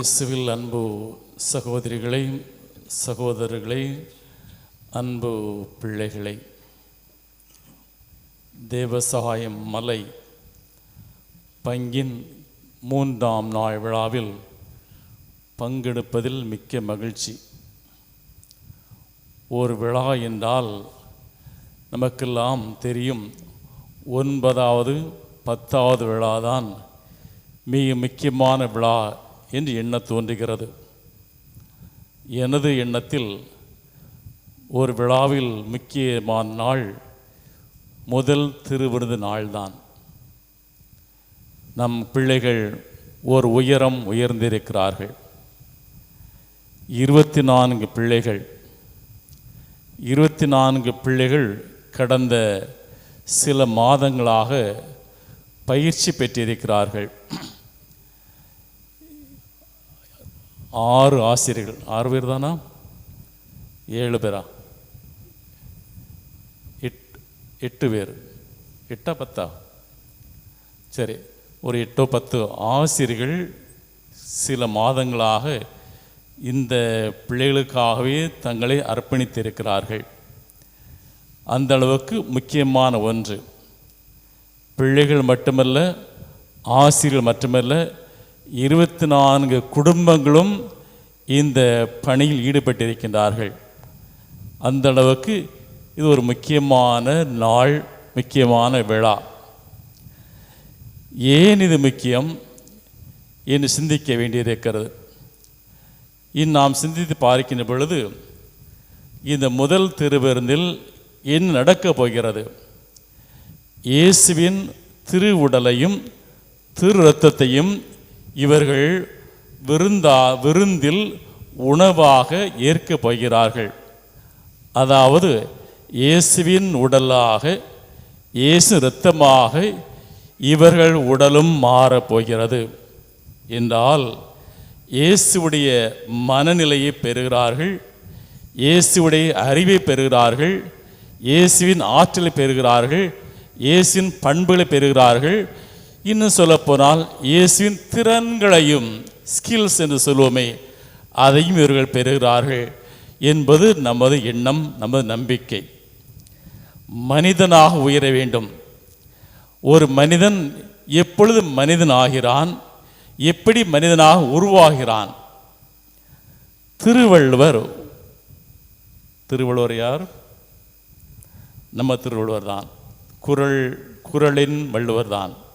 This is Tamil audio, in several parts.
இயேசுவில் அன்பு சகோதரிகளை சகோதரர்களை அன்பு பிள்ளைகளை. தேவசகாயம் மலை பங்கின் மூன்றாம் நாள் விழாவில் பங்கெடுப்பதில் மிக்க மகிழ்ச்சி. ஒரு விழா என்றால் நமக்கெல்லாம் தெரியும் ஒன்பதாவது பத்தாவது விழாதான் மிக முக்கியமான விழா. என்று எண்ண தோன்றுகிறது. எனது எண்ணத்தில் ஒரு விழாவில் முக்கியமான நாள் முதல் திருவிருது நாள்தான். நம் பிள்ளைகள் ஒரு உயரம் உயர்ந்திருக்கிறார்கள். இருபத்தி நான்கு பிள்ளைகள். இருபத்தி நான்கு பிள்ளைகள் கடந்த சில மாதங்களாக பயிற்சி பெற்றிருக்கிறார்கள். ஆறு ஆசிரியர்கள். ஆறு பேர் தானா? ஏழு பேரா? எட் எட்டு பேர். எட்டா பத்தா? சரி ஒரு எட்டோ பத்து ஆசிரியர்கள் சில மாதங்களாக இந்த பிள்ளைகளுக்காகவே தங்களை அர்ப்பணித்திருக்கிறார்கள். அந்த அளவுக்கு முக்கியமான ஒன்று. பிள்ளைகள் மட்டுமல்ல ஆசிரியர்கள் மட்டுமல்ல இருபத்தி நான்கு குடும்பங்களும் இந்த பணியில் ஈடுபட்டிருக்கின்றார்கள். அந்த அளவுக்கு இது ஒரு முக்கியமான நாள் முக்கியமான விழா. ஏன் இது முக்கியம் என்று சிந்திக்க வேண்டியிருக்கிறது. இன் நாம் சிந்தித்து பார்க்கின்ற பொழுது இந்த முதல் திருவிருந்தில் என்ன நடக்கப் போகிறது? இயேசுவின் திரு உடலையும் திரு ரத்தத்தையும் இவர்கள் விருந்தா விருந்தில் உணவாக ஏற்கப் போகிறார்கள் அதாவது இயேசுவின் உடலாக இயேசு இரத்தமாக இவர்கள் உடலும் மாறப்போகிறது. என்றால் இயேசுவுடைய மனநிலையை பெறுகிறார்கள் இயேசுவுடைய அறிவை பெறுகிறார்கள் இயேசுவின் ஆற்றலை பெறுகிறார்கள் இயேசுவின் பண்புகளை பெறுகிறார்கள் இன்னும் சொல்லப்போனால் இயேசுவின் திறன்களையும் ஸ்கில்ஸ் என்று சொல்லுவோமே அதையும் இவர்கள் பெறுகிறார்கள் என்பது நமது எண்ணம் நமது நம்பிக்கை. மனிதனாக உயர வேண்டும். ஒரு மனிதன் எப்பொழுது மனிதன் ஆகிறான் எப்படி மனிதனாக உருவாகிறான்? திருவள்ளுவர் திருவள்ளுவர் யார்? நம்ம திருவள்ளுவர் தான். குரல் குரலின் வள்ளுவர் தான்.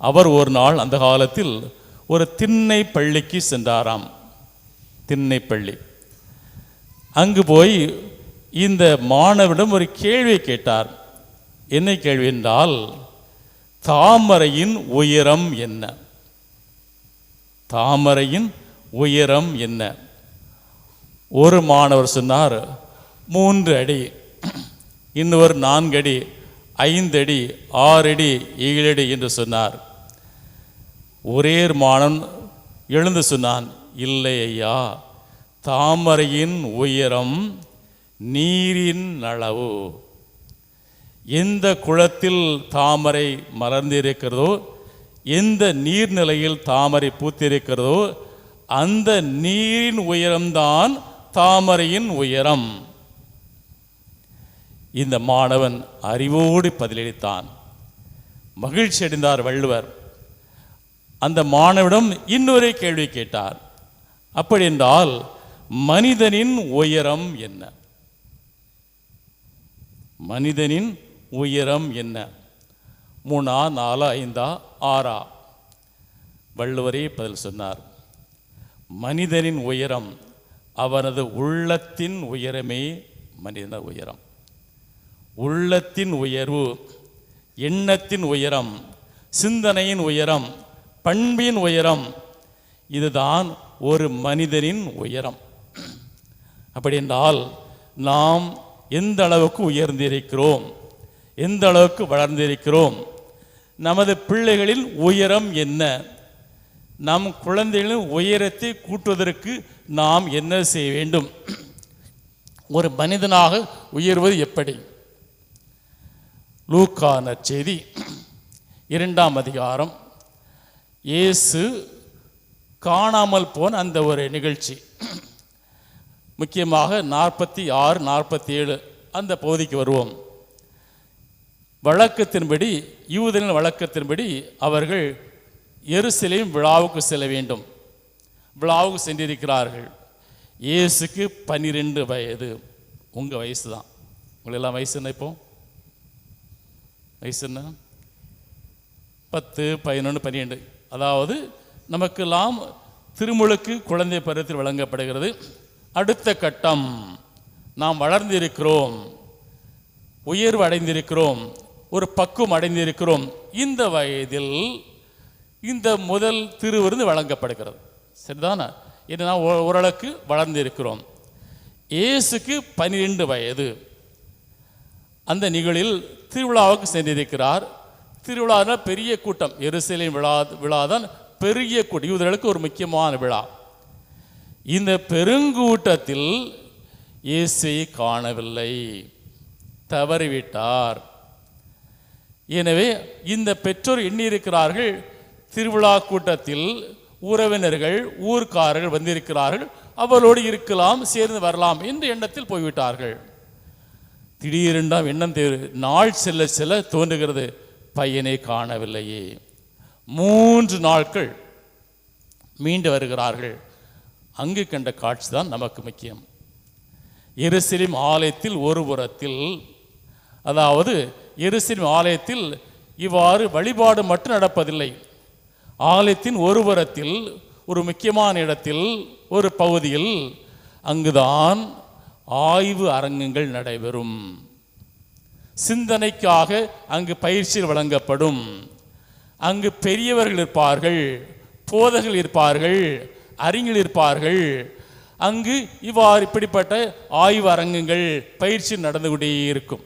அவர் ஒரு நாள் அந்த காலத்தில் ஒரு திண்ணை பள்ளிக்கு சென்றாராம். திண்ணை பள்ளி. அங்கு போய் இந்த மாணவரிடம் ஒரு கேள்வி கேட்டார். என்ன கேள்வி என்றால் தாமரையின் உயரம் என்ன? தாமரையின் உயரம் என்ன? ஒரு மாணவர் சொன்னார் மூன்று அடி. இன்னொரு நான்கு அடி ஐந்து அடி ஆறு அடி ஏழு அடி என்று சொன்னார். ஒரே ஒரு எழுந்து சொன்னான் இல்லை ஐயா தாமரையின் உயரம் நீரின் அளவு. எந்த குளத்தில் தாமரை மலர்ந்திருக்கிறதோ எந்த நீர்நிலையில் தாமரை பூத்திருக்கிறதோ அந்த நீரின் உயரம்தான் தாமரையின் உயரம். இந்த மாணவன் அறிவோடு பதிலளித்தான். மகிழ்ச்சி அடைந்தார் வள்ளுவர். அந்த மாணவிடம் இன்னொரு கேள்வி கேட்டார். அப்படி என்றால் மனிதனின் உயரம் என்ன? மனிதனின் உயரம் என்ன? மூணா நாலா ஐந்தா ஆறா? வள்ளுவரே பதில் சொன்னார். மனிதனின் உயரம் அவனது உள்ளத்தின் உயரமே மனித உயரம். உள்ளத்தின் உயர்வு எண்ணத்தின் உயரம் சிந்தனையின் உயரம் பண்பின் உயரம். இதுதான் ஒரு மனிதனின் உயரம். அப்படி என்றால் நாம் எந்த அளவுக்கு உயர்ந்திருக்கிறோம்? எந்த அளவுக்கு வளர்ந்திருக்கிறோம்? நமது பிள்ளைகளின் உயரம் என்ன? நம் குழந்தைகளின் உயரத்தை கூட்டுவதற்கு நாம் என்ன செய்ய வேண்டும்? ஒரு மனிதனாக உயர்வது எப்படி? லூக்கான செய்தி இரண்டாம் அதிகாரம் இயேசு காணாமல் போன அந்த ஒரு நிகழ்ச்சி. முக்கியமாக நாற்பத்தி ஆறு நாற்பத்தி ஏழு அந்த பகுதிக்கு வருவோம். வழக்கத்தின்படி யூதனின் வழக்கத்தின்படி அவர்கள் எருசிலையும் விழாவுக்கு செல்ல வேண்டும். விழாவுக்கு சென்றிருக்கிறார்கள். இயேசுக்கு பன்னிரெண்டு வயது. உங்கள் வயசு தான் உங்களெல்லாம் வயசு என்ன இப்போ? வயசு என்ன? பத்து பதினொன்று பன்னிரெண்டு. அதாவது நமக்கெல்லாம் திருமுழுக்கு குழந்தை பருவத்தில் வழங்கப்படுகிறது. அடுத்த கட்டம் நாம் வளர்ந்திருக்கிறோம் உயர்வு அடைந்திருக்கிறோம் ஒரு பக்குவம் அடைந்திருக்கிறோம். இந்த வயதில் இந்த முதல் திருவிருந்து வழங்கப்படுகிறது. சரிதானே? ஏன்னா ஓ- ஓரளவுக்கு வளர்ந்திருக்கிறோம். இயேசுக்கு பன்னிரெண்டு வயது. அந்த நிகழில் திருவிழாவுக்கு சென்றிருக்கிறார். திருவிழானா பெரிய கூட்டம். எருசலேம் விழா விழா தான் பெரிய கூட்டம். யூதர்களுக்கு ஒரு முக்கியமான விழா. இந்த பெருங்கூட்டத்தில் இயேசுவை காணவில்லை. தவறிவிட்டார். எனவே இந்த பெற்றோர் எண்ணியிருக்கிறார்கள். திருவிழா கூட்டத்தில் உறவினர்கள் ஊர்க்காரர்கள் வந்திருக்கிறார்கள். அவரோடு இருக்கலாம் சேர்ந்து வரலாம் என்ற எண்ணத்தில் போய்விட்டார்கள். திடீரென்றாம் எண்ணம் தேர் நாள் செல்ல செல்ல தோன்றுகிறது. பையனை காணவில்லையே. மூன்று நாட்கள் மீண்டு வருகிறார்கள். அங்கு கண்ட காட்சி தான் நமக்கு முக்கியம். எருசிலிம் ஆலயத்தில் ஒரு புறத்தில் அதாவது எருசிலிம் ஆலயத்தில் இவ்வாறு வழிபாடு மட்டும் நடப்பதில்லை. ஆலயத்தின் ஒரு புறத்தில் ஒரு முக்கியமான இடத்தில் ஒரு பகுதியில் அங்குதான் ஆய்வு அரங்கங்கள் நடைபெறும். சிந்தனைக்காக அங்கு பயிற்சி வழங்கப்படும். அங்கு பெரியவர்கள் இருப்பார்கள் போதகர்கள் இருப்பார்கள் அறிஞர்கள் இருப்பார்கள். அங்கு இவ்வாறு இப்படிப்பட்ட ஆய்வு அரங்கங்கள் பயிற்சி நடந்து கொண்டே இருக்கும்.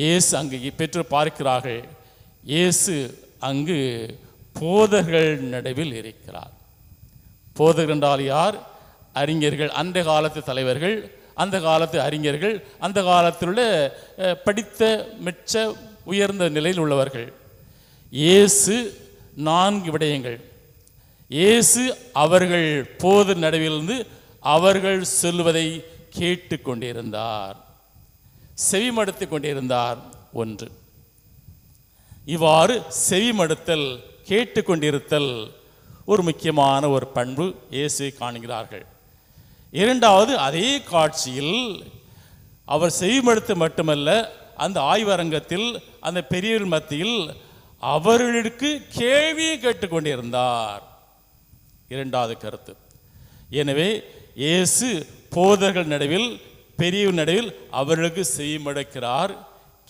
இயேசு அங்கு பெற்று பார்க்கிறார்கள். இயேசு அங்கு போதர்கள் நடுவில் இருக்கிறார். போதகர் என்றால் யார்? அறிஞர்கள் அந்த காலத்து தலைவர்கள் அந்த காலத்து அறிஞர்கள் அந்த காலத்திலுள்ள படித்த மெச்ச உயர்ந்த நிலையில் உள்ளவர்கள். இயேசு நான்கு விடயங்கள். இயேசு அவர்கள் போது நடுவிலிருந்து அவர்கள் சொல்வதை கேட்டு கொண்டிருந்தார் செவிமடுத்து கொண்டிருந்தார் ஒன்று. இவ்வாறு செவிமடுத்தல் கேட்டுக்கொண்டிருத்தல் ஒரு முக்கியமான ஒரு பண்பு இயேசுவை காணுகிறார்கள். இரண்டாவது அதே காட்சியில் அவர் செவிமடுத்து மட்டுமல்ல அந்த ஆய்வரங்கத்தில் அந்த பெரியவர் மத்தியில் அவர்களுக்கு கேள்வியை கேட்டுக்கொண்டிருந்தார். இரண்டாவது கருத்து. எனவே இயேசு போதர்கள் நடுவில் பெரியவர் நடுவில் அவர்களுக்கு செய்மடுக்கிறார்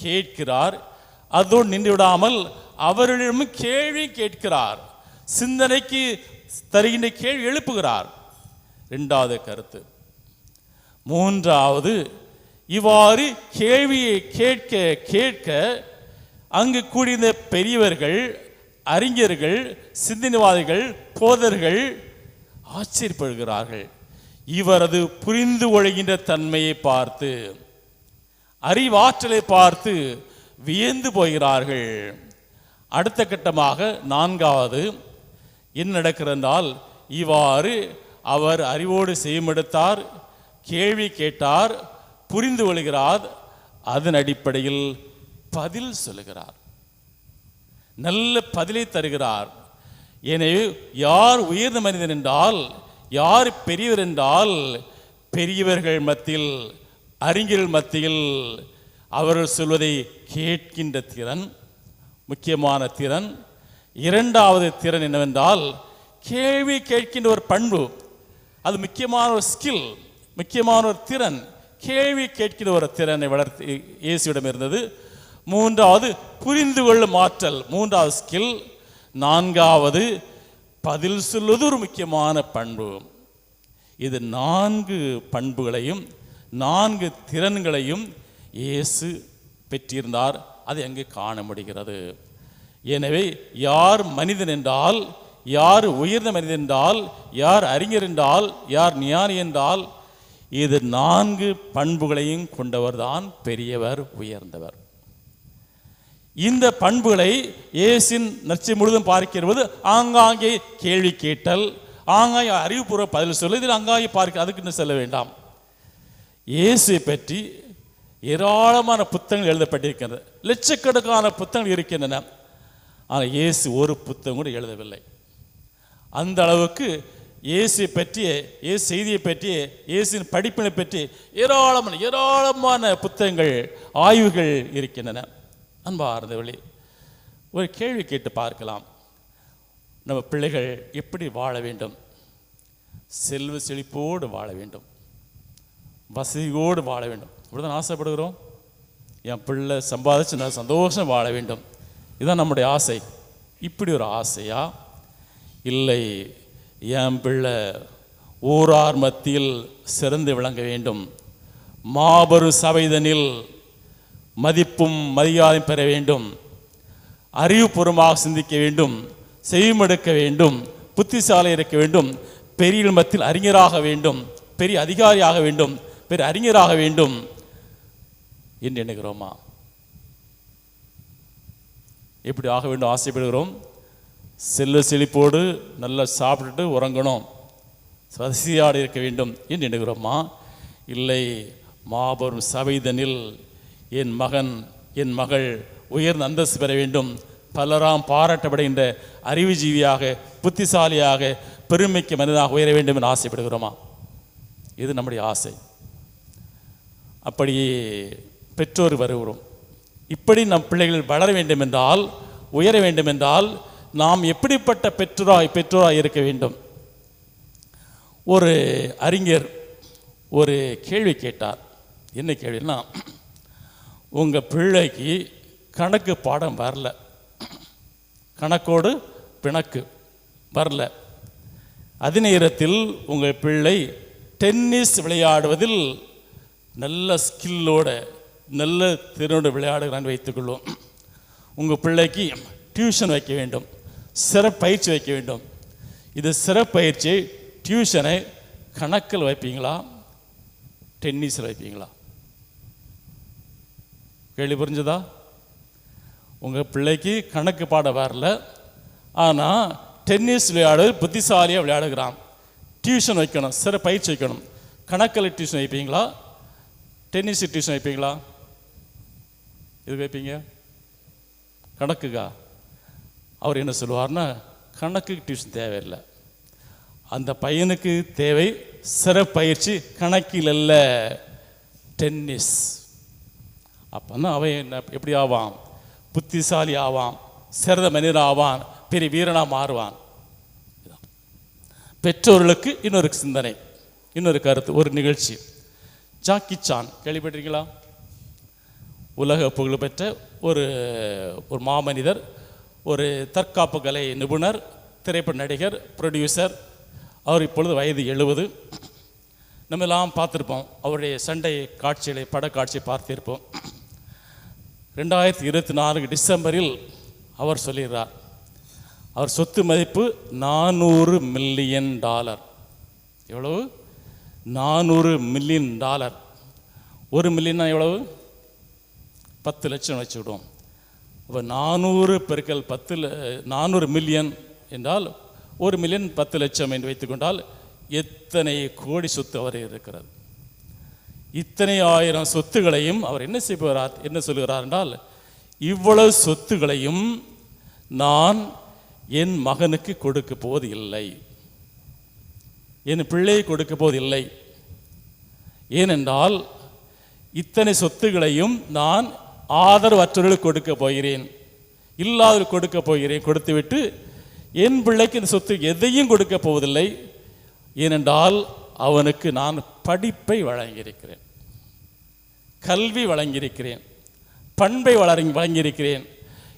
கேட்கிறார். அதோடு நின்றுவிடாமல் அவர்களிடமும் கேள்வி கேட்கிறார். சிந்தனைக்கு தருகின்ற கேள்வி எழுப்புகிறார். ரெண்டாவது கருத்து. மூன்றாவது இவ்வாறு கேள்வியை கேட்க கேட்க அங்கு கூடியிருந்த பெரியவர்கள் அறிஞர்கள் சிந்தனைவாதிகள் போதர்கள் ஆச்சரியப்படுகிறார்கள். இவரது புரிந்து கொள்கின்ற தன்மையை பார்த்து அறிவாற்றலை பார்த்து வியந்து போகிறார்கள். அடுத்த கட்டமாக நான்காவது என்ன நடக்கிறதால் இவ்வாறு அவர் அறிவோடு செய்யுமெடுத்தார் கேள்வி கேட்டார் புரிந்து கொள்கிறார். அதன் அடிப்படையில் பதில் சொல்லுகிறார். நல்ல பதிலை தருகிறார். எனவே யார் உயர்ந்த மனிதன் என்றால் யார் பெரியவர் என்றால் பெரியவர்கள் மத்தியில் அறிஞர்கள் மத்தியில் அவர்கள் சொல்வதை கேட்கின்ற திறன் முக்கியமான திறன். இரண்டாவது திறன் என்னவென்றால் கேள்வி கேட்கின்ற ஒரு பண்பு. அது முக்கியமான ஒரு ஸ்கில் முக்கியமான ஒரு திறன். கேள்வி கேட்கிற ஒரு திறனை வளர்த்து இயேசுவிடம் இருந்தது. மூன்றாவது புரிந்து கொள்ளும் ஆற்றல். மூன்றாவது ஸ்கில் நான்காவது பதில் சொல்வது ஒரு முக்கியமான பண்பு. இது நான்கு பண்புகளையும் நான்கு திறன்களையும் இயேசு பெற்றிருந்தார். அதை அங்கு காண முடிகிறது. எனவே யார் மனிதன் என்றால் யார் உயர்ந்த மனிதன் என்றால் யார் அறிஞர் என்றால் யார் ஞானி என்றால் இது நான்கு பண்புகளையும் கொண்டவர்தான் பெரியவர் உயர்ந்தவர். இந்த பண்புகளை இயேசின் நச்சு முழுதும் பார்க்கிறது ஆங்காங்கே கேள்வி கேட்டல் ஆங்காய் அறிவுபூர்வ பதில் சொல்ல இதில் அங்காங்கே பார்க்க அதுக்கு இன்னும் செல்ல வேண்டாம். இயேசு பற்றி ஏராளமான புத்தகங்கள் எழுதப்பட்டிருக்கின்றன லட்சக்கணக்கான புத்தகங்கள் இருக்கின்றன. ஆனால் இயேசு ஒரு புத்தகம் கூட எழுதவில்லை. அந்த அளவுக்கு இயேசு பற்றிய இயேசு செய்தியை பற்றிய இயேசின் படிப்பினை பற்றி ஏராளமான ஏராளமான புத்தகங்கள் ஆய்வுகள் இருக்கின்றன. அன்பார்ந்தவர்களே ஒரு கேள்வி கேட்டு பார்க்கலாம். நம்ம பிள்ளைகள் எப்படி வாழ வேண்டும்? செல்வ செழிப்போடு வாழ வேண்டும். வசதியோடு வாழ வேண்டும். இப்படிதான் ஆசைப்படுகிறோம். என் பிள்ளை சம்பாதிச்சு நான் சந்தோஷம் வாழ வேண்டும். இதுதான் நம்முடைய ஆசை. இப்படி ஒரு ஆசையாக இல்லை என் பிள்ளை ஊரார் மத்தியில் சிறந்து விளங்க வேண்டும். மாபெரு சபைதனில் மதிப்பும் மரியாதையும் பெற வேண்டும். அறிவுபூர்வமாக சிந்திக்க வேண்டும். செய்யுமெடுக்க வேண்டும். புத்திசாலை இருக்க வேண்டும். பெரிய மத்தியில் அறிஞராக வேண்டும். பெரிய அதிகாரியாக வேண்டும். பெரிய அறிஞராக வேண்டும் என்று எண்ணுகிறோமா? எப்படி ஆக வேண்டும் ஆசைப்படுகிறோம்? செல்ல செழிப்போடு நல்லா சாப்பிட்டுட்டு உறங்கணும். சசியாடு இருக்க வேண்டும் என்று நினைக்கிறோமா இல்லை மாபெரும் சபைதனில் என் மகன் என் மகள் உயர்ந்த அந்தஸ்து பெற வேண்டும். பலராம் பாராட்டப்படுகின்ற அறிவுஜீவியாக புத்திசாலியாக பெருமைக்கு மனிதனாக உயர வேண்டும் என்று ஆசைப்படுகிறோமா? இது நம்முடைய ஆசை. அப்படி பெற்றோர் வருகிறோம். இப்படி நம் பிள்ளைகள் வளர வேண்டும் என்றால் உயர வேண்டும் என்றால் நாம் எப்படிப்பட்ட பெற்றோராய் பெற்றோராய் இருக்க வேண்டும்? ஒரு அறிஞர் ஒரு கேள்வி கேட்டார். என்ன கேள்வின்னா உங்கள் பிள்ளைக்கு கணக்கு பாடம் வரல. கணக்கோடு பிணக்கு வரல. அதே நேரத்தில் உங்கள் பிள்ளை டென்னிஸ் விளையாடுவதில் நல்ல ஸ்கில்லோட நல்ல திறனோடு விளையாடுகிறான்னு வைத்துக்கொள்வோம். உங்கள் பிள்ளைக்கு டியூஷன் வைக்க வேண்டும். சிறப்பயிற்சி வைக்க வேண்டும். இது சிறப்பயிற்சி. டியூஷனை கணக்கில் வைப்பீங்களா? டென்னிஸில் வைப்பீங்களா? கேள்வி புரிஞ்சுதா? உங்கள் பிள்ளைக்கு கணக்கு பாட வரல. ஆனால் டென்னிஸ் விளையாடு புத்திசாலியாக விளையாடுகிறான். டியூஷன் வைக்கணும் சிற பயிற்சி வைக்கணும். கணக்கில் டியூஷன் வைப்பீங்களா? டென்னிஸ் டியூஷன் வைப்பீங்களா? இது வைப்பீங்க? கணக்குக்கா? அவர் என்ன சொல்லுவார்னா கணக்கு டியூஷன் தேவையில்லை. அந்த பையனுக்கு தேவை சிறப்பயிற்சி கணக்கில் அல்ல டென்னிஸ் அப்போ தான் அவன் என்ன எப்படி ஆவான்? புத்திசாலி ஆவான் சிறந்த மனிதன் ஆவான் பெரிய வீரனாக மாறுவான். பெற்றோர்களுக்கு இன்னொரு சிந்தனை இன்னொரு கருத்து ஒரு நிகழ்ச்சி. ஜாக்கி சான் கேள்விப்பட்டிருக்கீங்களா? உலக புகழ்பெற்ற ஒரு ஒரு மாமனிதர் ஒரு தற்காப்பு கலை நிபுணர் திரைப்பட நடிகர் ப்ரொடியூசர் அவர் இப்பொழுது வயது எழுபது. நம்ம எல்லாம் பார்த்துருப்போம் அவருடைய சண்டை காட்சிகளை படக்காட்சியை பார்த்திருப்போம். ரெண்டாயிரத்தி இருபத்தி நான்கு டிசம்பரில் அவர் சொல்லிடுறார் அவர் சொத்து மதிப்பு நானூறு மில்லியன் டாலர். எவ்வளவு? நானூறு மில்லியன் டாலர். ஒரு மில்லியன்னா எவ்வளவு? பத்து லட்சம் வச்சுக்கிடுவோம் இப்போ நானூறு பெருக்கல் பத்து ல- நானூறு மில்லியன் என்றால் ஒரு மில்லியன் பத்து லட்சம் என்று வைத்துக்கொண்டால் எத்தனை கோடி சொத்து அவர் இருக்கிறது இத்தனை ஆயிரம் சொத்துகளையும் அவர் என்ன செய்வார் என்ன சொல்கிறார் என்றால் இவ்வளவு சொத்துகளையும் நான் என் மகனுக்கு கொடுக்க போவது இல்லை என் பிள்ளை கொடுக்க போவது இல்லை ஏனென்றால் இத்தனை சொத்துகளையும் நான் ஆதரவற்றவர்களுக்கு கொடுக்க போகிறேன். இல்லாதவர்கள் கொடுக்க போகிறேன். கொடுத்துவிட்டு என் பிள்ளைக்கு இந்த சொத்து எதையும் கொடுக்க போவதில்லை. ஏனென்றால் அவனுக்கு நான் படிப்பை வழங்கியிருக்கிறேன். கல்வி வழங்கியிருக்கிறேன். பண்பை வளர் வழங்கியிருக்கிறேன்.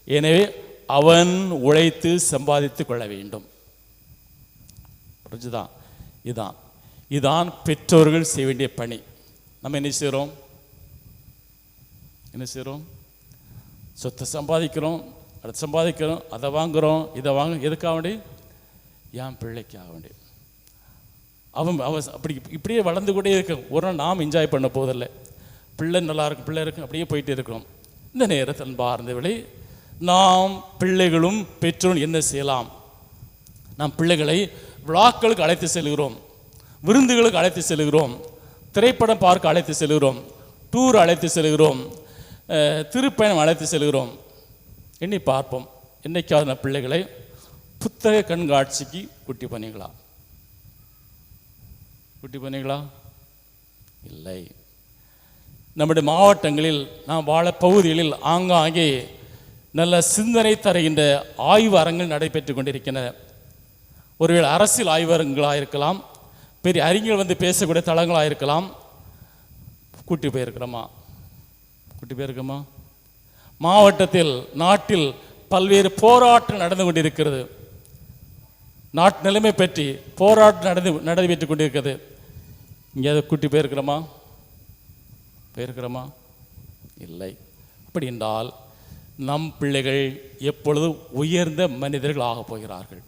எனவே அவன் உழைத்து சம்பாதித்து கொள்ள வேண்டும். புரிஞ்சுதான் இதான். இதான் பெற்றோர்கள் செய்ய வேண்டிய பணி. நம்ம என்ன செய்கிறோம்? என்ன செய்கிறோம் சொத்தை சம்பாதிக்கிறோம் அதை சம்பாதிக்கிறோம் அதை வாங்குகிறோம் இதை வாங்க எதுக்காக வேண்டி? என் பிள்ளைக்காக வேண்டி. அவன் அவன் அப்படி இப்படியே வளர்ந்து கூட இருக்கும் ஒரு நாள் நாம் என்ஜாய் பண்ண போதில்லை பிள்ளை நல்லா இருக்கும் பிள்ளை இருக்கும் அப்படியே போயிட்டே இருக்கிறோம். இந்த நேரத்தில் அன்பார்ந்த நாம் பிள்ளைகளும் பெற்றோரும் என்ன செய்யலாம்? நாம் பிள்ளைகளை விழாக்களுக்கு அழைத்து செல்கிறோம். விருந்துகளுக்கு அழைத்து செல்கிறோம். திரைப்படம் பார்க்க அழைத்து செல்கிறோம். டூர் அழைத்து செல்கிறோம். திருப்பயணம் அழைத்து செல்கிறோம். எண்ணி பார்ப்போம். என்னைக்காவது நான் பிள்ளைகளை புத்தக கண்காட்சிக்கு குட்டி பண்ணீங்களா குட்டி பண்ணீங்களா இல்லை. நம்முடைய மாவட்டங்களில் நாம் வாழ பகுதிகளில் ஆங்காங்கே நல்ல சிந்தனை தருகின்ற ஆய்வு அரங்கள் நடைபெற்று கொண்டிருக்கின்றன. ஒருவேளை அரசியல் ஆய்வரங்களாக இருக்கலாம் பெரிய அறிஞர்கள் வந்து பேசக்கூடிய தளங்களாக இருக்கலாம் கூட்டி போயிருக்கிறோமா? குட்டி போயிருக்கோமா மாவட்டத்தில் நாட்டில் பல்வேறு போராட்டம் நடந்து கொண்டிருக்கிறது. நாட்டு நிலைமை பற்றி போராட்டம் நடந்து நடைபெற்று கொண்டிருக்கிறது. இங்கே குட்டி போயிருக்கிறோமா போயிருக்கிறோமா இல்லை. அப்படி என்றால் நம் பிள்ளைகள் எப்பொழுது உயர்ந்த மனிதர்கள் ஆகப் போகிறார்கள்.